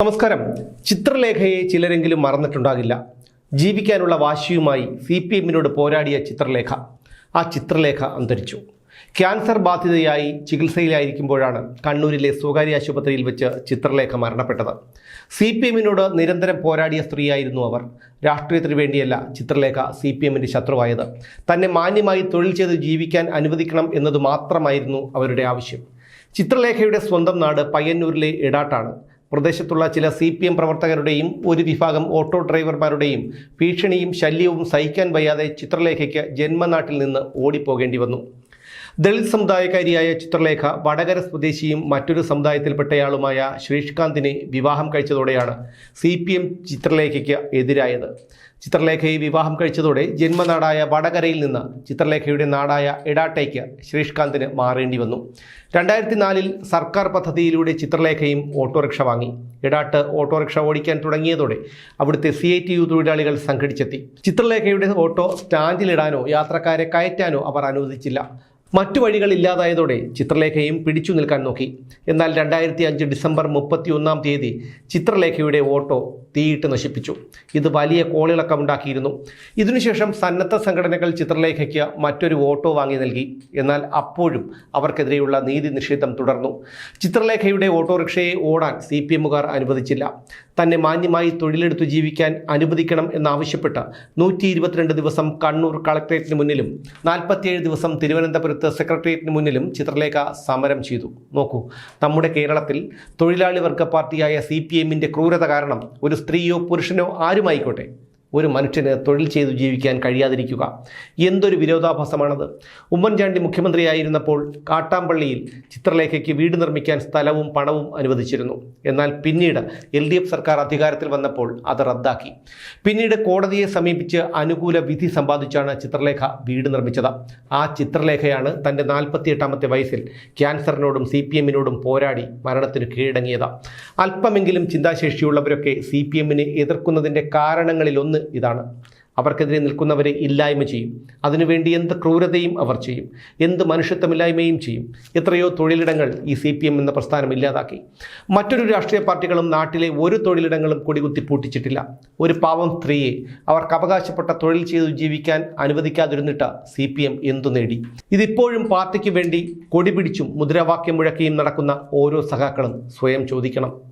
നമസ്കാരം. ചിത്രലേഖയെ ചിലരെങ്കിലും മറന്നിട്ടുണ്ടാകില്ല. ജീവിക്കാനുള്ള വാശിയുമായി സി പി എമ്മിനോട് പോരാടിയ ചിത്രലേഖ. ആ ചിത്രലേഖ അന്തരിച്ചു. ക്യാൻസർ ബാധിതയായി ചികിത്സയിലായിരിക്കുമ്പോഴാണ് കണ്ണൂരിലെ സ്വകാര്യ ആശുപത്രിയിൽ വെച്ച് ചിത്രലേഖ മരണപ്പെട്ടത്. സി പി എമ്മിനോട് നിരന്തരം പോരാടിയ സ്ത്രീയായിരുന്നു അവർ. രാഷ്ട്രീയത്തിന് വേണ്ടിയല്ല ചിത്രലേഖ സി പി എമ്മിന്റെ ശത്രുവായത്. തന്നെ മാന്യമായി തൊഴിൽ ചെയ്ത് ജീവിക്കാൻ അനുവദിക്കണം എന്നത് മാത്രമായിരുന്നു അവരുടെ ആവശ്യം. ചിത്രലേഖയുടെ സ്വന്തം നാട് പയ്യന്നൂരിലെ ഇടാട്ടാണ് പ്രദേശത്തുള്ള ചില സി പി എം പ്രവർത്തകരുടെയും ഒരു വിഭാഗം ഓട്ടോ ഡ്രൈവർമാരുടെയും ഭീഷണിയും ശല്യവും സഹിക്കാൻ വയ്യാതെ ചിത്രലേഖയ്ക്ക് ജന്മനാട്ടിൽ നിന്ന് ഓടിപ്പോകേണ്ടി വന്നു. ദളിത് സമുദായക്കാരിയായ ചിത്രലേഖ വടകര സ്വദേശിയും മറ്റൊരു സമുദായത്തിൽപ്പെട്ടയാളുമായ ശ്രീഷ്കാന്തിനെ വിവാഹം കഴിച്ചതോടെയാണ് സി പി എം ചിത്രലേഖയ്ക്ക് എതിരായത്. ചിത്രലേഖയെ വിവാഹം കഴിച്ചതോടെ ജന്മനാടായ വടകരയിൽ നിന്ന് ചിത്രലേഖയുടെ നാടായ എടാട്ടയ്ക്ക് ശ്രീഷ്കാന്തിന് മാറേണ്ടി വന്നു. രണ്ടായിരത്തി നാലിൽ സർക്കാർ പദ്ധതിയിലൂടെ ചിത്രലേഖയും ഓട്ടോറിക്ഷ വാങ്ങി. എടാട്ട് ഓട്ടോറിക്ഷ ഓടിക്കാൻ തുടങ്ങിയതോടെ അവിടുത്തെ സി ഐ ടി യു തൊഴിലാളികൾ സംഘടിച്ചെത്തി. ചിത്രലേഖയുടെ ഓട്ടോ സ്റ്റാൻഡിലിടാനോ യാത്രക്കാരെ കയറ്റാനോ അവർ അനുവദിച്ചില്ല. മറ്റു വഴികൾ ഇല്ലാതായതോടെ ചിത്രലേഖയും പിടിച്ചു നിൽക്കാൻ നോക്കി. എന്നാൽ രണ്ടായിരത്തി അഞ്ച് ഡിസംബർ മുപ്പത്തി ഒന്നാം തീയതി ചിത്രലേഖയുടെ ഓട്ടോ തീയിട്ട് നശിപ്പിച്ചു. ഇത് വലിയ കോളിളക്കമുണ്ടാക്കിയിരുന്നു ഇതിനുശേഷം സന്നദ്ധ സംഘടനകൾ ചിത്രലേഖയ്ക്ക് മറ്റൊരു ഓട്ടോ വാങ്ങി നൽകി. എന്നാൽ അപ്പോഴും അവർക്കെതിരെയുള്ള നീതി നിഷേധം തുടർന്നു. ചിത്രലേഖയുടെ ഓട്ടോറിക്ഷയെ ഓടാൻ സി പി എമ്മുകാർ അനുവദിച്ചില്ല. തന്നെ മാന്യമായി തൊഴിലെടുത്തു ജീവിക്കാൻ അനുവദിക്കണം എന്നാവശ്യപ്പെട്ട് നൂറ്റി ഇരുപത്തിരണ്ട് ദിവസം കണ്ണൂർ കളക്ടറേറ്റിന് മുന്നിലും നാൽപ്പത്തിയേഴ് ദിവസം തിരുവനന്തപുരത്ത് സെക്രട്ടേറിയറ്റിന് മുന്നിലും ചിത്രലേഖ സമരം ചെയ്തു. നോക്കൂ നമ്മുടെ കേരളത്തിൽ തൊഴിലാളി വർഗ പാർട്ടിയായ സി പി എമ്മിന്റെ ക്രൂരത കാരണം ഒരു സ്ത്രീയോ പുരുഷനോ ആരുമായിക്കോട്ടെ. ഒരു മനുഷ്യന് തൊഴിൽ ചെയ്തു ജീവിക്കാൻ കഴിയാതിരിക്കുക. എന്തൊരു വിരോധാഭാസമാണത്. ഉമ്മൻചാണ്ടി മുഖ്യമന്ത്രിയായിരുന്നപ്പോൾ കാട്ടാമ്പള്ളിയിൽ ചിത്രലേഖയ്ക്ക് വീട് നിർമ്മിക്കാൻ സ്ഥലവും പണവും അനുവദിച്ചിരുന്നു. എന്നാൽ പിന്നീട് എൽ ഡി എഫ് സർക്കാർ അധികാരത്തിൽ വന്നപ്പോൾ അത് റദ്ദാക്കി. പിന്നീട് കോടതിയെ സമീപിച്ച് അനുകൂല വിധി സമ്പാദിച്ചാണ് ചിത്രലേഖ വീട് നിർമ്മിച്ചത്. ആ ചിത്രലേഖയാണ് തന്റെ നാൽപ്പത്തിയെട്ടാമത്തെ വയസ്സിൽ ക്യാൻസറിനോടും സി പി എമ്മിനോടും പോരാടി മരണത്തിന് കീഴടങ്ങിയത്. അല്പമെങ്കിലും ചിന്താശേഷിയുള്ളവരൊക്കെ സി പി എമ്മിനെ എതിർക്കുന്നതിന്റെ കാരണങ്ങളിലൊന്ന് ഇതാണ്. അവർക്കെതിരെ നിൽക്കുന്നവരെ ഇല്ലായ്മ ചെയ്യും. അതിനുവേണ്ടി എന്ത് ക്രൂരതയും അവർ ചെയ്യും. എന്ത് മനുഷ്യത്വമില്ലായ്മയും ചെയ്യും. എത്രയോ തൊഴിലിടങ്ങൾ ഈ സി പി എം എന്ന പ്രസ്ഥാനം ഇല്ലാതാക്കി. മറ്റൊരു രാഷ്ട്രീയ പാർട്ടികളും നാട്ടിലെ ഒരു തൊഴിലിടങ്ങളും കൊടികുത്തി പൂട്ടിച്ചിട്ടില്ല. ഒരു പാവം സ്ത്രീയെ അവർക്ക് അവകാശപ്പെട്ട തൊഴിൽ ചെയ്തു ജീവിക്കാൻ അനുവദിക്കാതിരുന്നിട്ട് സി പി എം എന്തു നേടി? ഇതിപ്പോഴും പാർട്ടിക്ക് വേണ്ടി കൊടിപിടിച്ചും മുദ്രാവാക്യം മുഴക്കിയും നടക്കുന്ന ഓരോ സഖാക്കളും സ്വയം ചോദിക്കണം.